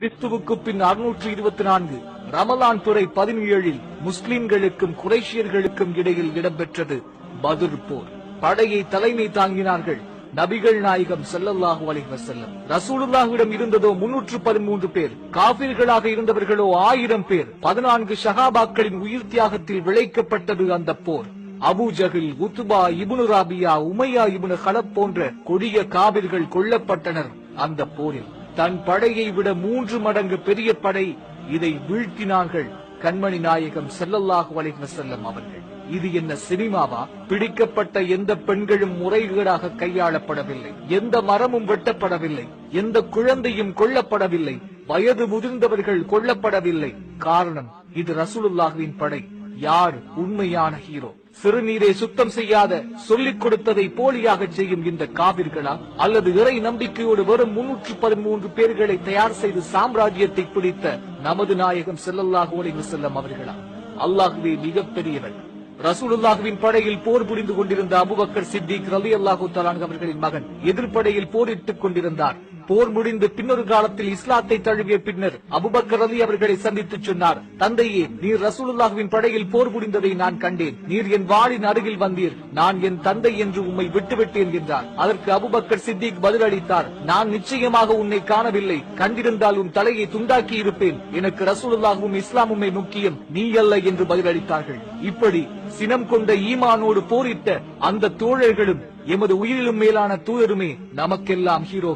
கிறிஸ்துவுக்கு பின் அறுநூற்று இருபத்தி நான்கு ரமலான் துறை பதினேழில் முஸ்லிம்களுக்கும் குறைஷியர்களுக்கும் இடையில் இடம்பெற்றது பதுர் போர். படையை தலைமை தாங்கினார்கள் நபிகள் நாயகம் செல்லல்லாஹு அலைஹி வஸல்லம். இருந்ததோ முன்னூற்று பதிமூன்று பேர் காபிர்களாக இருந்தவர்களோ ஆயிரம் பேர். பதினான்கு ஷஹாபாக்களின் உயிர் தியாகத்தில் விளைக்கப்பட்டது அந்த போர். அபு ஜஹில் உத்துபா இபுனு ராபியா உமையா இபுனு ஹலப் போன்ற கொடிய காபிர்கள் கொல்லப்பட்டனர் அந்த போரில். தன் படையை விட மூன்று மடங்கு பெரிய படை இதை வீழ்த்தினார்கள். கண்மணி நாயகம் ஸல்லல்லாஹு அலைஹி வஸல்லம் அவர்கள். இது என்ன சினிமாவா? பிடிக்கப்பட்ட எந்த பெண்களும் முறைகேடாக கையாளப்படவில்லை. எந்த மரமும் வெட்டப்படவில்லை. எந்த குழந்தையும் கொல்லப்படவில்லை. வயது முதிர்ந்தவர்கள் கொல்லப்படவில்லை. காரணம் இது ரசூலுல்லாஹுவின் படை. யார்? உண்மையான ஹீரோ. சிறுநீரை சுத்தம் செய்யாத சொல்லிக் கொடுத்ததை போலியாக செய்யும் இந்த காவிர்களா? அல்லது இறை நம்பிக்கையோடு வெறும் முன்னூற்று பதிமூன்று பேர்களை தயார் செய்து சாம்ராஜ்யத்தை பிடித்த நமது நாயகம் ஸல்லல்லாஹு அலைஹி வஸல்லம் அவர்களா? அல்லாஹுவே மிகப்பெரியவர் ரசூலுல்லாஹுவின் படையில் போர் புரிந்து கொண்டிருந்த அபுபக்கர் சித்திக் ரலி அல்லாஹு அவர்களின் மகன் எதிர்ப்படையில் போரிட்டுக் கொண்டிருந்தார். போர் முடிந்து பின்னொரு காலத்தில் இஸ்லாத்தை தழுவிய பின்னர் அபுபக்கர் அலி அவர்களை சந்தித்து சொன்னார் தந்தையே நீர் ரசூலுல்லாஹுவின் படையில் போர் புரிந்ததை நான் கண்டேன். நீர் என் வாளின் அருகில் வந்தீர். நான் என் தந்தை என்று உம்மை விட்டுவிட்டேன் என்றார். அதற்கு அபுபக்கர் சித்திக் பதிலளித்தார் நான் நிச்சயமாக உன்னை காணவில்லை. கண்டிருந்தால் உன் தலையை துண்டாக்கி இருப்பேன் எனக்கு ரசூலுல்லாஹும் இஸ்லாமுமே முக்கியம். நீ அல்ல என்று பதிலளித்தார்கள் இப்படி சினம் கொண்ட ஈமானோடு போரிட்ட அந்த தோழர்களும் எமது உயிரிலும் மேலான தூதருமே நமக்கெல்லாம் ஹீரோ